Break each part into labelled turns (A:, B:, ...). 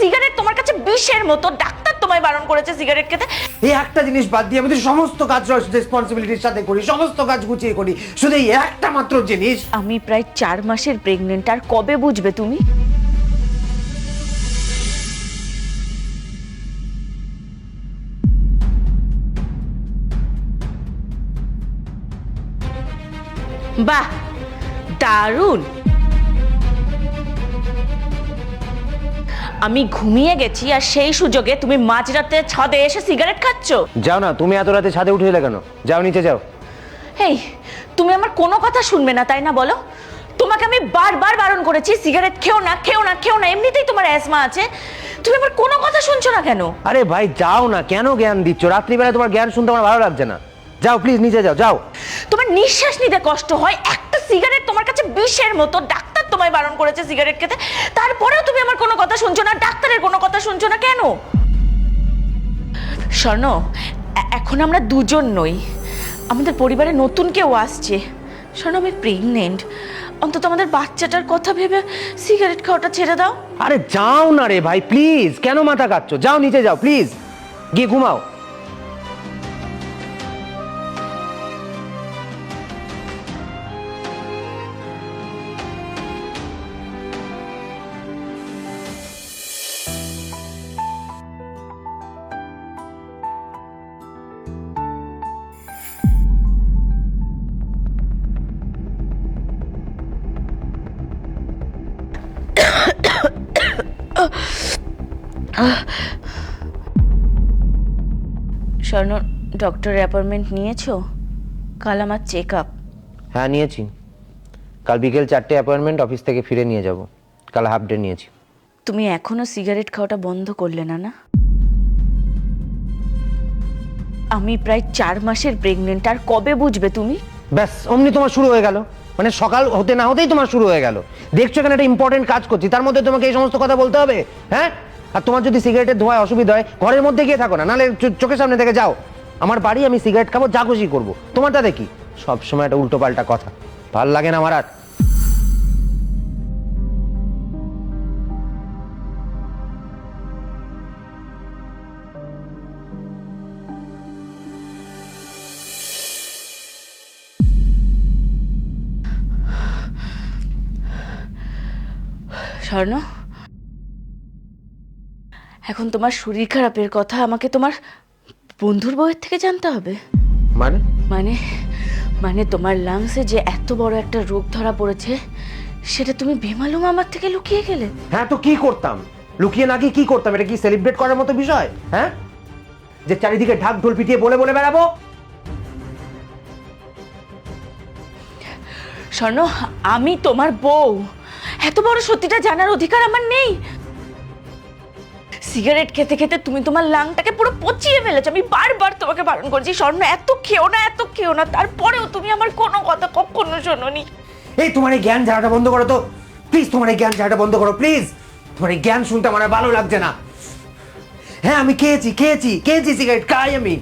A: Cigarette তোমার কাছে বিষের মতো। ডাক্তার তোমায় বারণ করেছে সিগারেট খেতে।
B: এই একটা জিনিস বাদ দিয়ে আমি তো সমস্ত কাজ রেসপন্সিবিলিটির সাথে করি সমস্ত কাজ গুছিয়ে করি শুধু এই একটা মাত্র জিনিস।
A: আমি প্রায় চার মাসের প্রেগনেন্ট আর কবে বুঝবে তুমি? বাহ দারুণ। আমি ঘুমিয়ে গেছি আর সেই সুযোগে তুমি মাঝরাতে ছাদে এসে সিগারেট খাচ্ছ।
B: যাও না তুমি এত রাতে ছাদে উঠে এলে কেন? যাও নিচে যাও।
A: হেই তুমি আমার কোনো কথা শুনবে না তাই না বলো? তোমাকে আমি বারবার বারণ করেছি সিগারেট খেও না খেও না খেও না এমনিতেই তোমার অ্যাসমা আছে। তুমি আমার কোনো কথা শুনছো না কেন?
B: আরে ভাই যাও না কেন জ্ঞান দিচ্ছ? রাত্রিবেলা তোমার জ্ঞান শুনতে আমার ভালো লাগছে না। যাও প্লিজ নিচে যাও যাও।
A: তোমার নিঃশ্বাস নিতে কষ্ট হয় একটা সিগারেট তোমার কাছে বিষের মতো ডাক্তার তোমায় বারণ করেছে সিগারেট খেতে। তারপরেও তুমি আমার কোনো কথা শুনছো না, ডাক্তারের কোনো কথা শুনছো না, কেন? স্বর্ণ এখন আমরা দুজন নই। আমাদের পরিবারে নতুন কেউ আসছে। স্বর্ণ, আমি প্রেগনেন্ট অন্তত আমাদের বাচ্চাটার কথা ভেবে সিগারেট খাওয়াটা ছেড়ে দাও।
B: আরে যাও না রে ভাই প্লিজ কেন মাথা কাটছো? যাও, নিচে যাও প্লিজ গিয়ে ঘুমাও।
A: স্বর্ণ ডক্টরের অ্যাপয়েন্টমেন্ট নিয়েছো? কাল আমার চেক আপ
B: হ্যাঁ নিয়েছি। কাল বিকেল চারটে অ্যাপয়েন্টমেন্ট অফিস থেকে ফিরে নিয়ে যাব। কাল হাফ ডে নিয়েছি।
A: তুমি এখনও সিগারেট খাওয়াটা বন্ধ করলে না না? আমি প্রায় চার মাসের প্রেগনেন্ট আর কবে বুঝবে তুমি?
B: ব্যাস অমনি তোমার শুরু হয়ে গেল। মানে সকাল হতে না হতেই তোমার শুরু হয়ে গেল। দেখছ এখানে একটা ইম্পর্টেন্ট কাজ করছি তার মধ্যে তোমাকে এই সমস্ত কথা বলতে হবে? হ্যাঁ? আর তোমার যদি সিগারেটের ধোঁয়ায় অসুবিধা হয়, ঘরের মধ্যে গিয়ে থাকো না, নাহলে চোখের সামনে থেকে যাও। আমার বাড়ি আমি সিগারেট খাব, যা খুশি করব। তোমারটা দেখি। সবসময় একটা উল্টো পাল্টা কথা। ভালো লাগে না আমার আর।
A: স্বর্ণ? এখন তোমার শরীর খারাপের কথা আমাকে তোমার বন্ধুর বউয়ের থেকে জানতে হবে।
B: মানে?
A: মানে মানে তোমার লাংসে যে এত বড় একটা রোগ ধরা পড়েছে সেটা তুমি বেমালুম আমার থেকে লুকিয়ে গেলে।
B: হ্যাঁ তো কি করতাম? লুকিয়ে না গিয়ে কি করতাম? এটা কি সেলিব্রেট করার মতো বিষয়? হ্যাঁ? যে চারিদিকে ঢাক ঢোল পিটিয়ে বলে বলে বেড়াবো?
A: স্বর্ণ আমি তোমার বউ। এত বড় সত্যিটা জানার অধিকার আমার নেই। সিগারেট খেতে খেতে তুমি তোমার লাংটাকে পুরো পচিয়ে ফেলেছো। আমি বারবার তোমাকে বারণ করছি স্বর্ণ এত খেও না এত খেও না তারপরেও তুমি আমার কোনো কথা কখনো শোনোনি।
B: এই তোমার এই জ্ঞান ঝাড়াটা বন্ধ করো তো। প্লিজ তোমার এই জ্ঞান ঝাড়াটা বন্ধ করো প্লিজ। তোমার এই জ্ঞান শুনতে আমার ভালো লাগছে না। হ্যাঁ আমি খেয়েছি খেয়েছি খেয়েছি সিগারেট খাই আমি।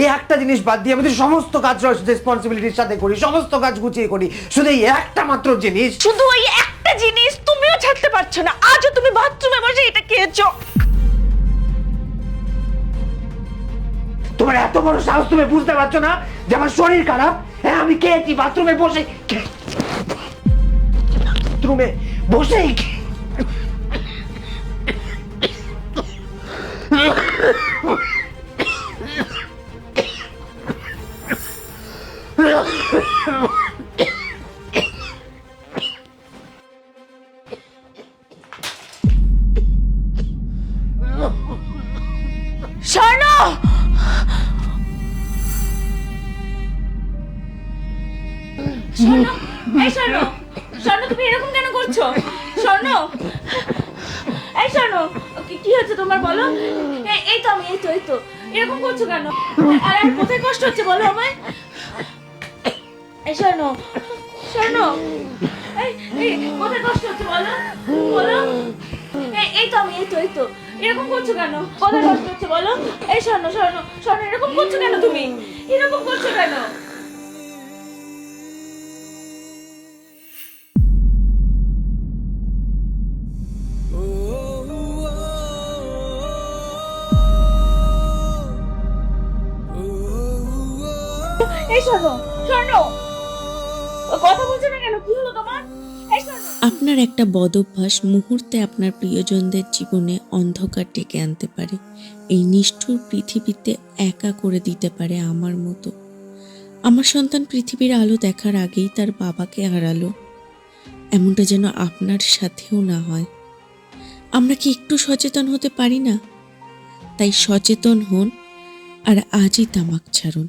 B: এই একটা জিনিস বাদ দিয়ে আমি তো সমস্ত কাজ রেসপন্সিবিলিটির সাথে করি সমস্ত কাজ গুছিয়ে করি। শুধু এই একটা মাত্র জিনিস।
A: শুধু ওই একটা জিনিস তুমিও ছাড়তে পারছ না। আজও তুমি বাথরুমে বসে এটা খেয়েছো।
B: তোমার এত বড় সাহস তুমি বুঝতে পারছ না যে আমার শরীর খারাপ? হ্যাঁ আমি খেয়েছি, বাথরুমে বসে বাথরুমে বসেই খে-
A: স্বর্ণ! স্বর্ণ, এই কোথায় কষ্ট হচ্ছে বলো বলো? বলো? এই তো আমি এই তো। এরকম করছ কেন? কোথায় কষ্ট হচ্ছে বলো? এই স্বর্ণ স্বর্ণ স্বর্ণ, এরকম করছ কেন তুমি? এরকম করছ কেন? আপনার একটা বদভ্যাস মুহূর্তে আপনার প্রিয়জনদের জীবনে অন্ধকার ডেকে আনতে পারে। এই নিষ্ঠুর পৃথিবীতে একা করে দিতে পারে আমার মতো। আমার সন্তান পৃথিবীর আলো দেখার আগেই তার বাবাকে হারালো। এমনটা যেন আপনার সাথেও না হয়। আমরা কি একটু সচেতন হতে পারি না? তাই সচেতন হন আর আজই তামাক ছাড়ুন।